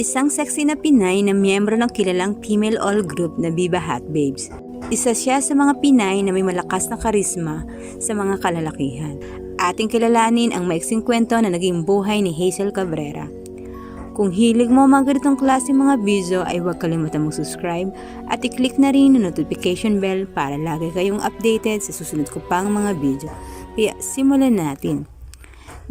Isang sexy na Pinay na miyembro ng kilalang female all group na Viva Hot Babes. Isa siya sa mga Pinay na may malakas na karisma sa mga kalalakihan. Ating kilalanin ang maiksing kwento na naging buhay ni Hazel Cabrera. Kung hilig mo mga ganitong klase mga video ay huwag kalimutan mong subscribe at i-click na rin ang notification bell para lagi kayong updated sa susunod ko pang mga video. Kaya simulan natin.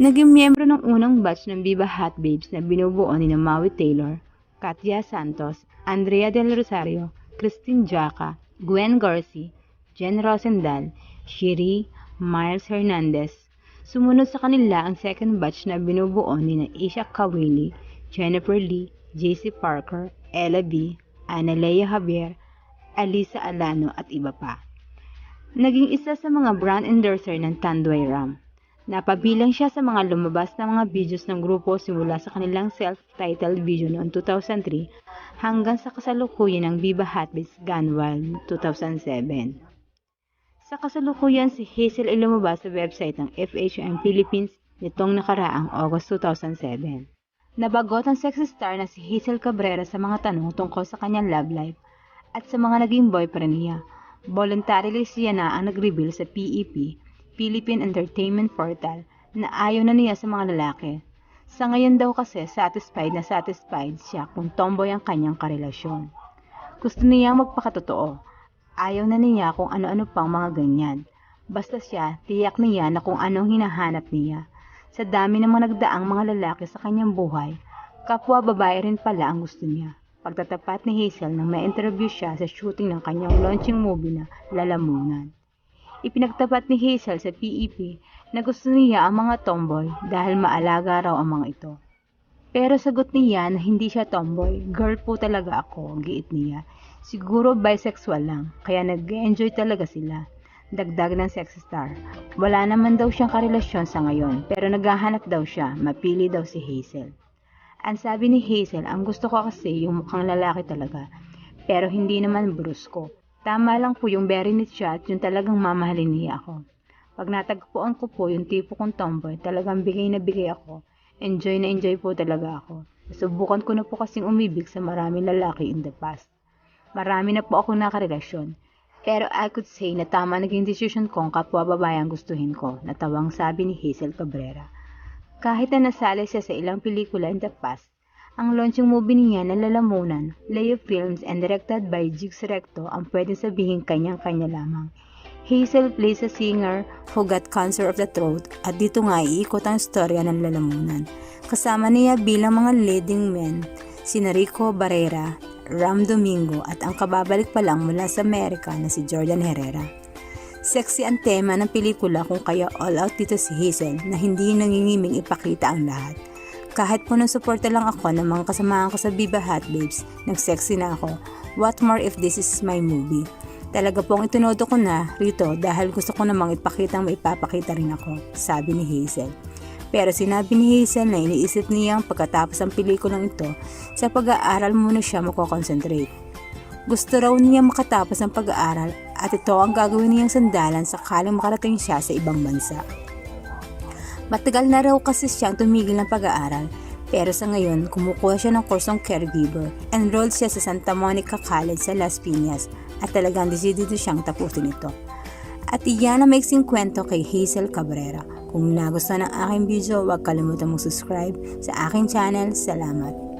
Naging miyembro ng unang batch ng Viva Hot Babes na binubuo ni Maui Taylor, Katya Santos, Andrea Del Rosario, Christine Jaca, Gwen Garci, Jen Rosendal, Shiri, Miles Hernandez. Sumunod sa kanila ang second batch na binubuo ni na Isha Kawili, Jennifer Lee, JC Parker, Ella B, Analea Javier, Alisa Alano at iba pa. Naging isa sa mga brand endorser ng Tanduay Ram. Napabilang siya sa mga lumabas na mga videos ng grupo simula sa kanilang self-titled video noong 2003 hanggang sa kasalukuyan ng Viva Hotbits Gone Wild 2007. Sa kasalukuyan, si Hazel ay lumabas sa website ng FHM Philippines nitong nakaraang August 2007. Nabagot ang sexy star na si Hazel Cabrera sa mga tanong tungkol sa kanyang love life at sa mga naging boyfriend niya. Voluntarily siya na ang nag-reveal sa PEP Philippine Entertainment Portal na ayaw na niya sa mga lalaki. Sa ngayon daw kasi satisfied na satisfied siya kung tomboy ang kanyang karelasyon. Gusto niya magpakatotoo. Ayaw na niya kung ano-ano pang mga ganyan. Basta siya, tiyak niya na kung anong hinahanap niya. Sa dami ng mga nagdaang mga lalaki sa kanyang buhay, kapwa babae rin pala ang gusto niya. Pagtatapat ni Hazel nang may interview siya sa shooting ng kanyang launching movie na Lalamunan. Ipinagtapat ni Hazel sa PEP na gusto niya ang mga tomboy dahil maalaga raw ang mga ito. Pero sagot niya na hindi siya tomboy, girl po talaga ako, giit niya. Siguro bisexual lang, kaya nag-enjoy talaga sila. Dagdag ng sexy star. Wala naman daw siyang karelasyon sa ngayon, pero naghahanap daw siya, mapili daw si Hazel. Ang sabi ni Hazel, ang gusto ko kasi yung mukhang lalaki talaga, pero hindi naman brusko. Tama lang po yung very neat siya at yung talagang mamahalin niya ako. Pag natagpuan ko po yung tipo kong tomboy, talagang bigay na bigay ako. Enjoy na enjoy po talaga ako. Subukan ko na po kasing umibig sa maraming lalaki in the past. Marami na po ako nakarelasyon. Pero I could say na tama naging decision kong kapwa babae ang gustuhin ko, natawang sabi ni Hazel Cabrera. Kahit na nasali siya sa ilang pelikula in the past, ang launching movie niya na Lalamunan, Leo Films and directed by Jigs Recto ang pwedeng sabihin kanyang-kanya lamang. Hazel plays a singer who got cancer of the throat at dito nga iikot ang storya ng Lalamunan. Kasama niya bilang mga leading men, si Rico Barrera, Ram Domingo at ang kababalik pa lang mula sa Amerika na si Jordan Herrera. Sexy ang tema ng pelikula kung kaya all out dito si Hazel na hindi nangingiming ipakita ang lahat. Kahit po nang suporta lang ako ng mga kasamahan ko sa Viva Hot Babes, nag-sexy na ako. What more if this is my movie? Talaga pong itunodo ko na rito dahil gusto ko namang ipakita ang maipapakita rin ako, sabi ni Hazel. Pero sinabi ni Hazel na iniisip niyang pagkatapos ang pelikulang ito, sa pag-aaral muna siya makokonsentrate. Gusto raw niya makatapos ang pag-aaral at ito ang gagawin niyang sandalan sakaling makarating siya sa ibang bansa. Matagal na raw kasi siyang tumigil ng pag-aaral pero sa ngayon kumukuha siya ng kursong caregiver. Enrolled siya sa Santa Monica College sa Las Piñas at talagang desidido siyang tapusin ito. At iyan ang maiksing kwento kay Hazel Cabrera. Kung nagustuhan ng aking video, huwag kalimutan mong subscribe sa aking channel. Salamat!